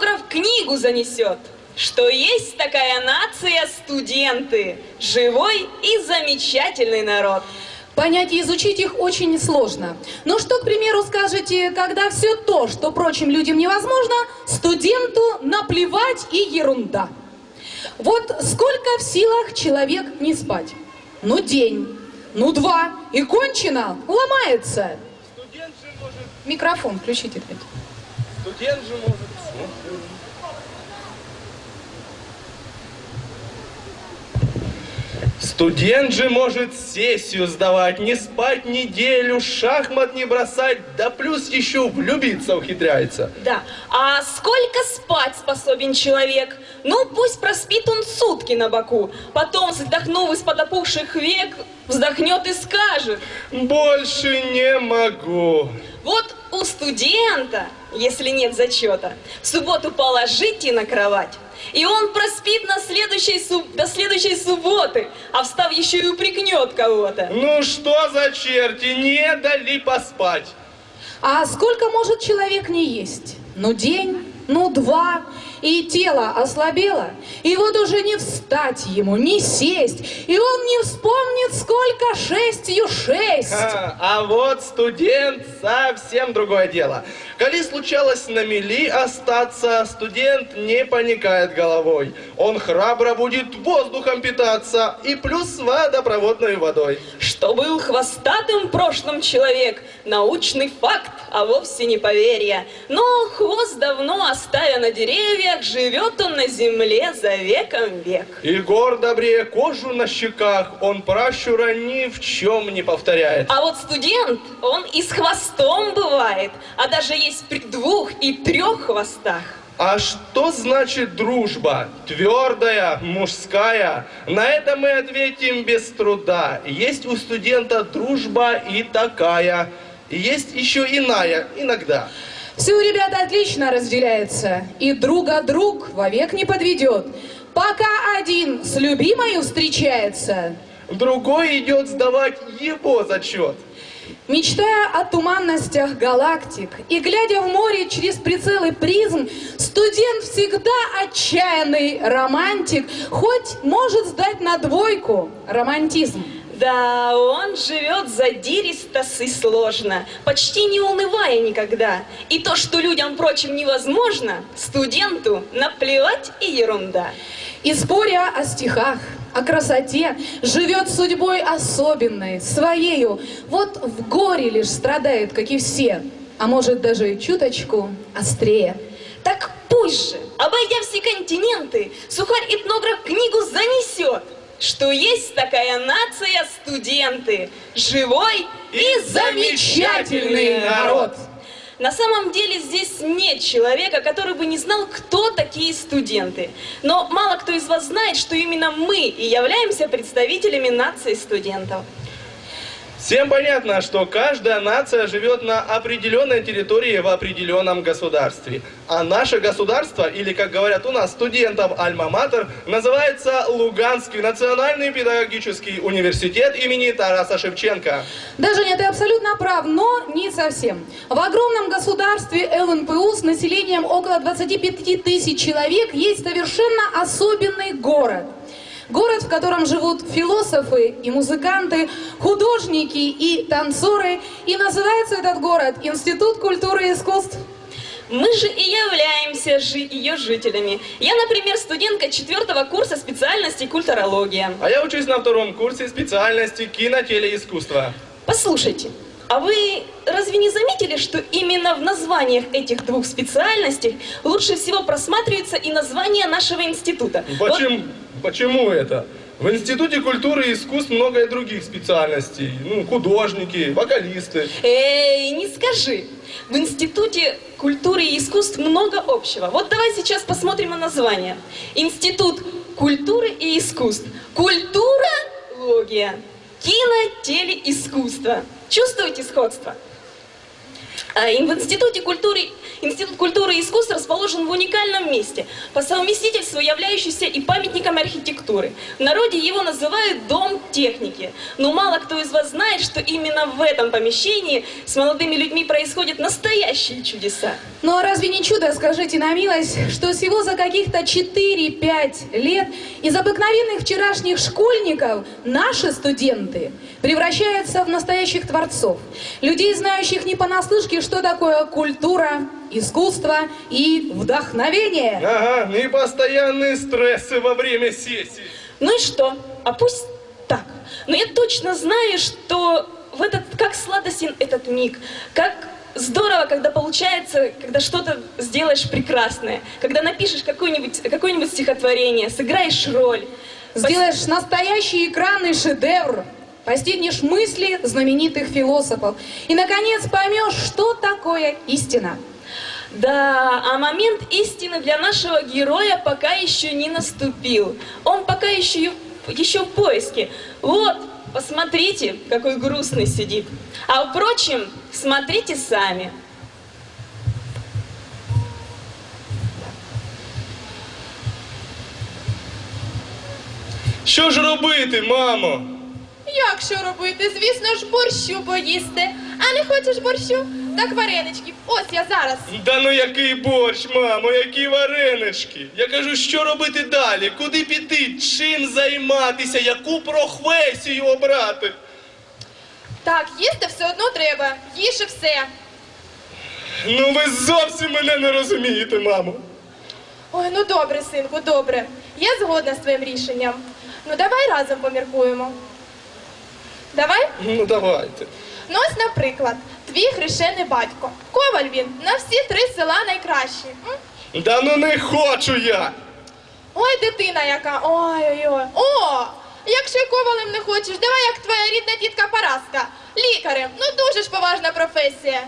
этнограф книгу занесет, что есть такая нация студенты, живой и замечательный народ. Понять и изучить их очень сложно. Но что, к примеру, скажете, когда все то, что прочим людям невозможно, студенту наплевать и ерунда? Вот сколько в силах человек не спать? Ну, день, ну, два, и кончено, ломается. Студент же может... Микрофон включите опять. Студент же может... Студент же может сессию сдавать, не спать неделю, шахмат не бросать, да плюс еще влюбиться ухитряется. Да, а сколько спать способен человек? Ну, пусть проспит он сутки на боку, потом, вздохнув из-под опухших век, вздохнет и скажет. Больше не могу. Вот у студента, если нет зачета, в субботу положите на кровать, и он проспит на следующей суб- до следующей субботы, а встав еще и упрекнет кого-то. Ну что за черти, не дали поспать. А сколько может человек не есть? Ну, день, ну, два, и тело ослабело, и вот уже не встать ему, не сесть, и он не вспомнит, сколько шестью шесть. А, а вот студент совсем другое дело. Коли случалось на мели остаться, студент не паникает головой. Он храбро будет воздухом питаться и плюс водопроводной водой. Что был хвостатым в прошлом человек, научный факт, а вовсе не поверье. Но хвост давно оставя на деревьях, живет он на земле за веком век. И гордо брея кожу на щеках, он пращура ни в чем не повторяет. А вот студент, он и с хвостом бывает, а даже есть при двух и трех хвостах. А что значит дружба? Твердая, мужская? На это мы ответим без труда. Есть у студента дружба и такая. Есть еще иная, иногда. Все у ребят отлично разделяется, и друга друг вовек не подведет. Пока один с любимой встречается, Другой идет сдавать его зачет. Мечтая о туманностях галактик и глядя в море через прицелы призм, студент всегда отчаянный романтик, хоть может сдать на двойку романтизм. Да, он живет задиристо и сложно, почти не унывая никогда. И то, что людям, прочим, невозможно, студенту наплевать и ерунда. И споря о стихах, о красоте, живет судьбой особенной, своею. Вот в горе лишь страдает, как и все, а может даже чуточку острее. Так пусть же, обойдя все континенты, сухарь-этнограф книгу занесет, что есть такая нация студенты, живой и замечательный народ. На самом деле здесь нет человека, который бы не знал, кто такие студенты. Но мало кто из вас знает, что именно мы и являемся представителями нации студентов. Всем понятно, что каждая нация живет на определенной территории в определенном государстве. А наше государство, или как говорят у нас, студентов Альма-Матер, называется Луганский национальный педагогический университет имени Тараса Шевченко. Даже нет, ты абсолютно прав, но не совсем. В огромном государстве ЛНПУ с населением около 25 тысяч человек есть совершенно особенный город. Город, в котором живут философы и музыканты, художники и танцоры. И называется этот город Институт культуры и искусств. Мы же и являемся жи- ее жителями. Я, например, студентка четвертого курса специальности культурология. А я учусь на втором курсе специальности кинотелеискусства. Послушайте, а вы разве не заметили, что именно в названиях этих двух специальностей лучше всего просматривается и название нашего института? Вот- Почему, это? В Институте культуры и искусств много и других специальностей. Ну, художники, вокалисты. Эй, не скажи. В Институте культуры и искусств много общего. Вот давай сейчас посмотрим на название. Институт культуры и искусств. Культура, логия. Кино, телеискусство. Чувствуете сходство? А, в Институте культуры, Институт культуры и искусств расположен в уникальном месте, по совместительству являющийся и памятником архитектуры. В народе его называют Дом техники. Но мало кто из вас знает, что именно в этом помещении с молодыми людьми происходят настоящие чудеса. Ну а разве не чудо, скажите на милость, что всего за каких-то 4-5 лет из обыкновенных вчерашних школьников наши студенты превращаются в настоящих творцов, людей, знающих не понаслышке, что такое культура, искусство и вдохновение. Ага, и постоянные стрессы во время сессии. Ну и что? А пусть так. Но я точно знаю, что в этот, как сладостен этот миг, как здорово, когда получается, когда что-то сделаешь прекрасное, когда напишешь какое-нибудь какое стихотворение, сыграешь роль. Сделаешь настоящий экранный шедевр, постигнешь мысли знаменитых философов и, наконец, поймешь, что такое истина. Да, а момент истины для нашего героя пока еще не наступил. Он пока еще, еще в поиске. Вот, посмотрите, какой грустный сидит. А впрочем, смотрите сами. Що ж робити, мамо? Як що робити? Звісно ж, борщу поїсти. А не хочеш борщу? Так вареничків. Ось я зараз. Да ну який борщ, мамо, які варенички. Я кажу, що робити далі? Куди піти? Чим займатися? Яку професію обрати? Так, їсти все одно треба. Їж і все. Ну ви зовсім мене не розумієте, мамо. Ой, ну добре, синку, добре. Я згодна з твоїм рішенням. Ну давай разом поміркуємо. Давай? Ну давайте. Ну ось, наприклад, твій хрещений батько. Коваль він на всі три села найкращий. М? Да ну не хочу я. Ой, дитина яка. Ой-ой-ой. О! Якщо ковалем не хочеш, давай як твоя рідна тітка Параска. Лікарем. Ну дуже ж поважна професія.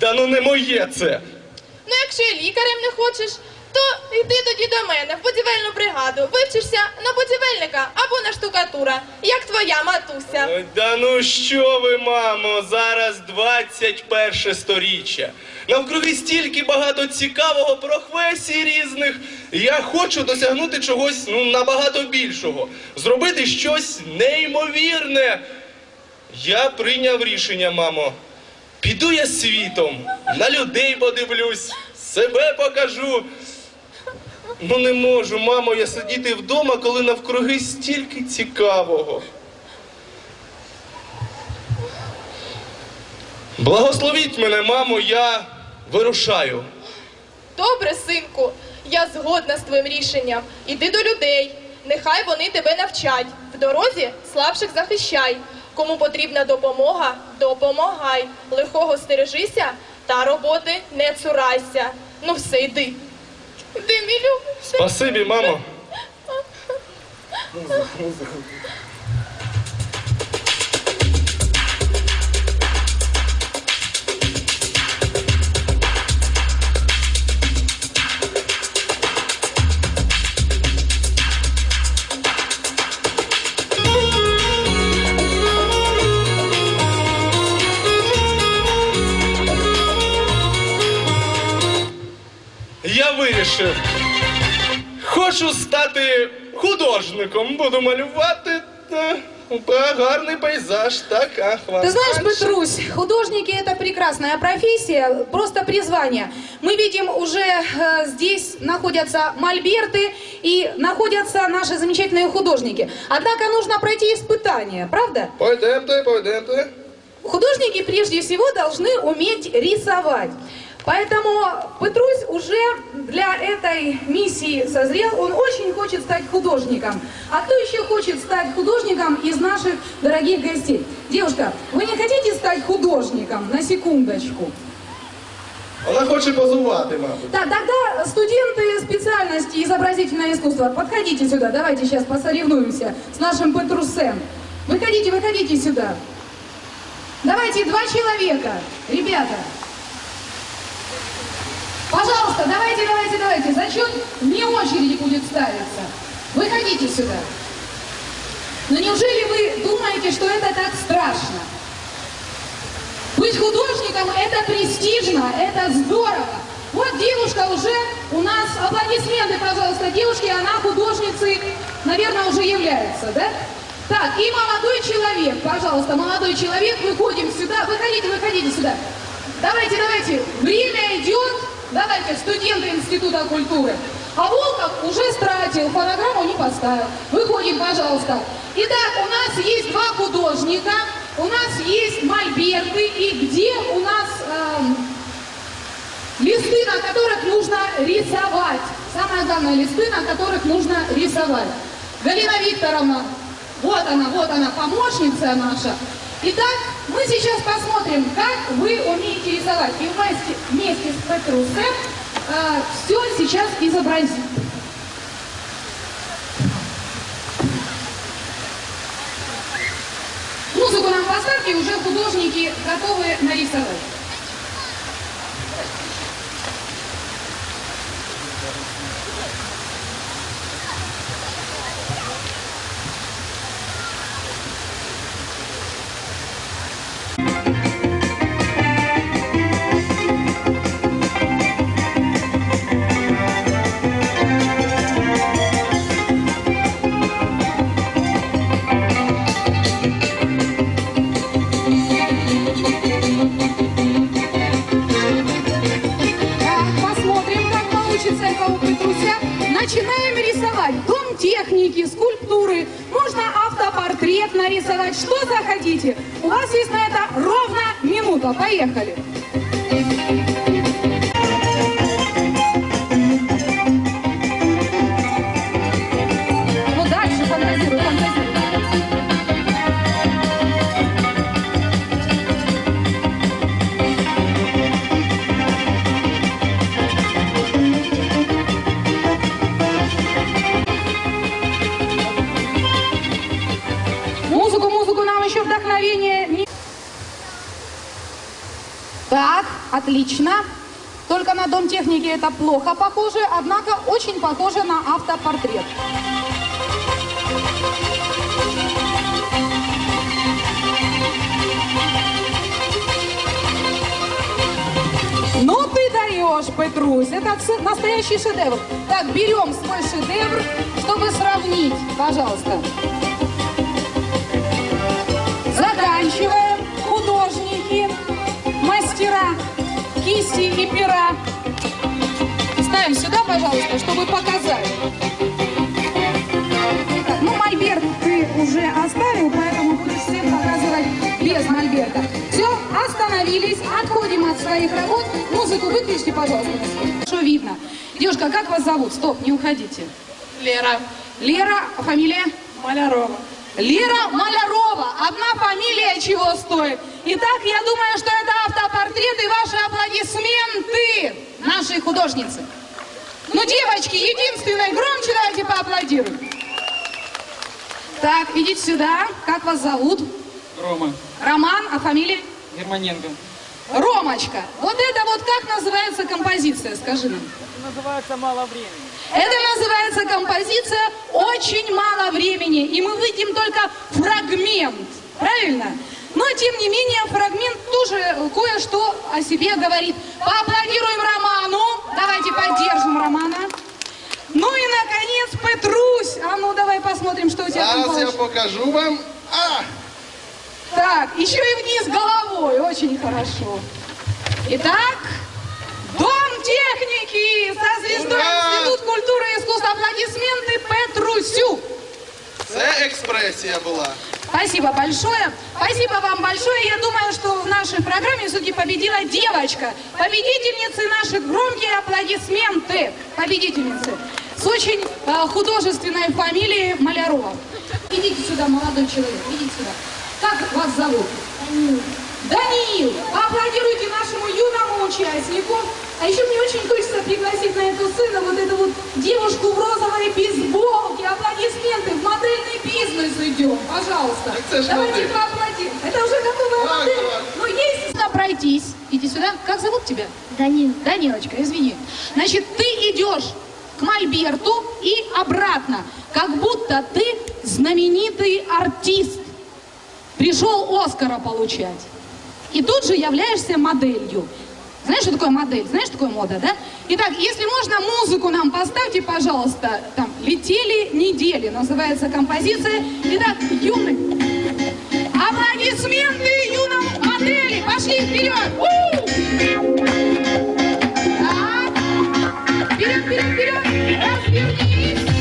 Да ну не моє це. Ну, якщо і лікарем не хочеш, то йди тоді до мене в будівельну бригаду. Вивчишся на будівельника або на штукатура, як твоя матуся. Да ну що ви, мамо, зараз 21 сторіччя. Навкруги стільки багато цікавого професій різних. Я хочу досягнути чогось ну, набагато більшого. Зробити щось неймовірне. Я прийняв рішення, мамо. Піду я світом, на людей подивлюсь, себе покажу. Ну не можу, мамо, я сидіти вдома, коли навкруги стільки цікавого. Благословіть мене, мамо, я вирушаю. Добре, синку, я згодна з твоїм рішенням. Іди до людей. Нехай вони тебе навчать. В дорозі слабших захищай. Кому потрібна допомога, допомагай. Лихого стережися та роботи не цурайся. Ну все, йди. Йди, мій любий. Спасибі, мамо. Я художником. Буду малювати та, та, гарний пейзаж. Так, ах, вам. Ты знаешь, Петрусь, художники это прекрасная профессия, просто призвание. Мы видим, уже э, здесь находятся мольберты и находятся наши замечательные художники. Однако нужно пройти испытание, правда? Пойдемте, пойдемте. Художники прежде всего должны уметь рисовать. Поэтому Петрусь уже для этой миссии созрел. Он очень хочет стать художником. А кто еще хочет стать художником из наших дорогих гостей? Девушка, вы не хотите стать художником? На секундочку. Вона хоче позувати, мабуть. Так, тогда студенты специальности изобразительное искусство, подходите сюда. Давайте сейчас посоревнуемся с нашим Петрусем. Выходите, выходите сюда. Давайте два человека, ребята. Пожалуйста, давайте, давайте, давайте. Зачет вне очереди будет ставиться. Выходите сюда. Но неужели вы думаете, что это так страшно? Быть художником это престижно, это здорово. Вот девушка уже у нас, аплодисменты, пожалуйста, девушке, она художницей, наверное, уже является, да? Так, и молодой человек, пожалуйста, молодой человек, выходим сюда, выходите, выходите сюда. Давайте, давайте, время идет, давайте, студенты Института культуры. А Волков уже стратил, фонограмму не поставил. Выходим, пожалуйста. Итак, у нас есть два художника, у нас есть мольберты, и где у нас эм, листы, на которых нужно рисовать. Самое главное, листы, на которых нужно рисовать. Галина Викторовна, вот она, вот она, помощница наша. Итак, мы сейчас посмотрим, как вы умеете рисовать. И вместе, вместе с Петрусом э, все сейчас изобразим. Музыку нам поставьте, уже художники готовы нарисовать. Начинаем рисовать. Дом техники, скульптуры. Можно автопортрет нарисовать, что захотите. У вас есть на это ровно минута. Поехали. Ну отлично. Только на дом техники это плохо похоже, однако очень похоже на автопортрет. Ну ты даешь, Петрусь, это настоящий шедевр. Так, берем свой шедевр, чтобы сравнить, пожалуйста. Ставим сюда, пожалуйста, чтобы показать. Ну, мольберт ты уже оставил, поэтому будешь всем показывать без мольберта. Все, остановились, отходим от своих работ. Музыку выключите, пожалуйста. Что видно? Девушка, как вас зовут? Стоп, не уходите. Лера. Лера, а фамилия? Малярова. Лера Малярова. Одна фамилия чего стоит. Итак, я думаю, что это автопортрет и ваши аплодисменты нашей художницы. Ну, девочки, единственной, громче давайте поаплодируем. Так, идите сюда. Как вас зовут? Рома Роман, а фамилия? Германенко. Ромочка. Вот это вот как называется композиция, скажи нам. Называется «Мало времени». Это называется композиция «Очень мало времени», и мы видим только фрагмент, правильно? Но, тем не менее, фрагмент тоже кое-что о себе говорит. Поаплодируем Роману. Давайте поддержим Романа. Ну и, наконец, Петрусь. А ну, давай посмотрим, что у тебя там Зараз я покажу вам. А! Так, еще и вниз головой. Очень хорошо. Итак, Дом техники со звездой Ура! Институт культуры и искусства. Аплодисменты Петрусю. Це експресія була. Спасибо большое. Спасибо вам большое. Я думаю, что в нашей программе все-таки победила девочка. Победительницы наши громкие аплодисменты. Победительницы. С очень э, художественной фамилией Малярова. Идите сюда, молодой человек. Идите сюда. Как вас зовут? Даниил. Даниил. Поаплодируйте нашему юному участнику. А еще мне очень хочется пригласить на эту сцену вот эту вот девушку в розовой бейсболке. Аплодисменты. В модельный бизнес идем. Пожалуйста. Давайте модель. поаплодируем. Это уже готовая Так, модель. давай. Но есть нужно пройтись. Иди сюда. Как зовут тебя? Данил. Данилочка, извини. Значит, ты идешь к Мольберту и обратно, как будто ты знаменитый артист. Пришел Оскара получать. и тут же являешься моделью. Знаешь, что такое модель? Знаешь, что такое мода, да? Итак, если можно, музыку нам поставьте, пожалуйста. Там «Летели недели» называется композиция. Итак, юный. Аплодисменты юным модели. Пошли вперед. У! Так. Вперед, вперед, вперед. Развернись.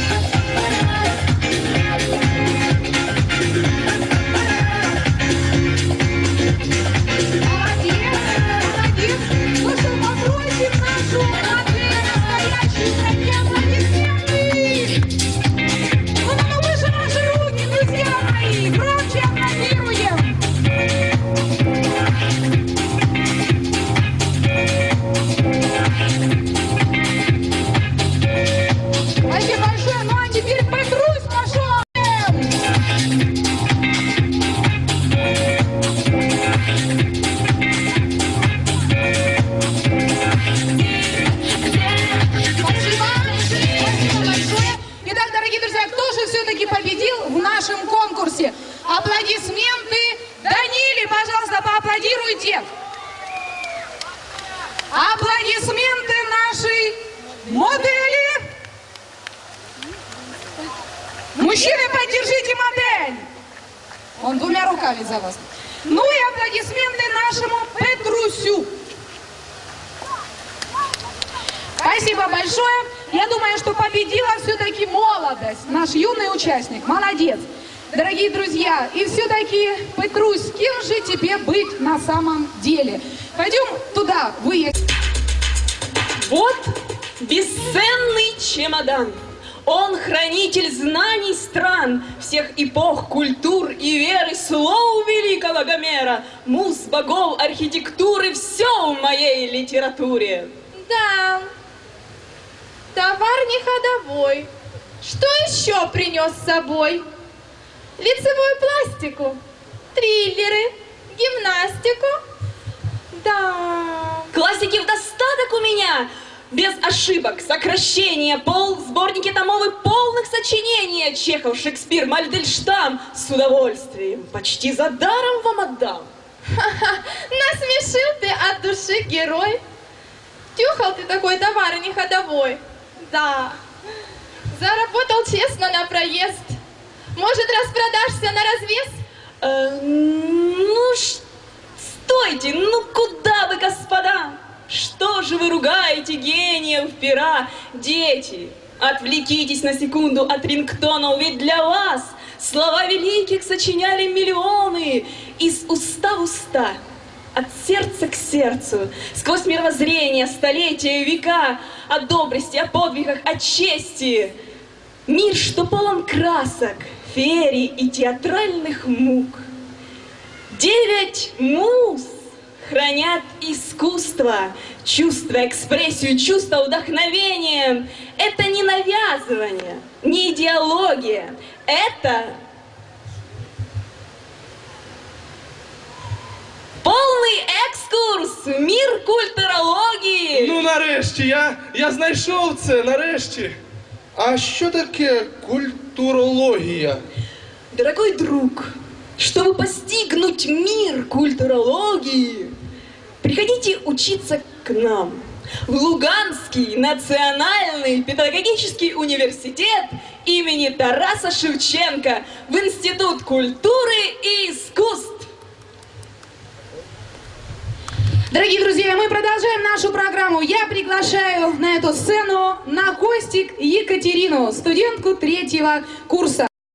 Поаплодируйте. Аплодисменты нашей модели. Мужчины, поддержите модель. Он двумя руками за вас. Ну и аплодисменты нашему Петрусю. Спасибо большое. Я думаю, что победила все-таки молодость. Наш юный участник. Молодец. Дорогие друзья, и все-таки, Петрусь, кем же тебе быть на самом деле? Пойдем туда, выясним. Вот бесценный чемодан. Он хранитель знаний стран, всех эпох, культур и веры, слов великого Гомера, муз, богов, архитектуры, все в моей литературе. Да, товар не ходовой. Что еще принес с собой? Лицевую пластику, триллеры, гимнастику. Да, Классики в достаток у меня, без ошибок, сокращения, пол, сборники томов и полных сочинения. Чехов, Шекспир, Мальдельштам, с удовольствием, почти за даром вам отдам. насмешил ты от души герой. Тюхал ты такой товар не ходовой. Да, заработал честно на проезд. Может, распродашься на развес? Э, ну, стойте, ну куда вы, господа? Что же вы ругаете гениев пера? Дети, отвлекитесь на секунду от рингтонов, ведь для вас слова великих сочиняли миллионы из уста в уста. От сердца к сердцу, сквозь мировоззрение, столетия века, о доблести, о подвигах, о чести. Мир, что полон красок, феерий и театральных мук. Девять муз хранят искусство, чувство, экспрессию, чувство, вдохновение. Это не навязывание, не идеология. Это полный екскурс в мир культурології. Ну нарешті, я, я знайшов це, нарешті. А що таке культурологія? Дорогой друг, чтобы постигнуть мир культурологии, приходите учиться к нам в Луганский национальный педагогический университет имени Тараса Шевченко в Институт культуры и искусств. Дорогие друзья, мы продолжаем нашу программу. Я приглашаю на эту сцену на Костик Екатерину, студентку третьего курса.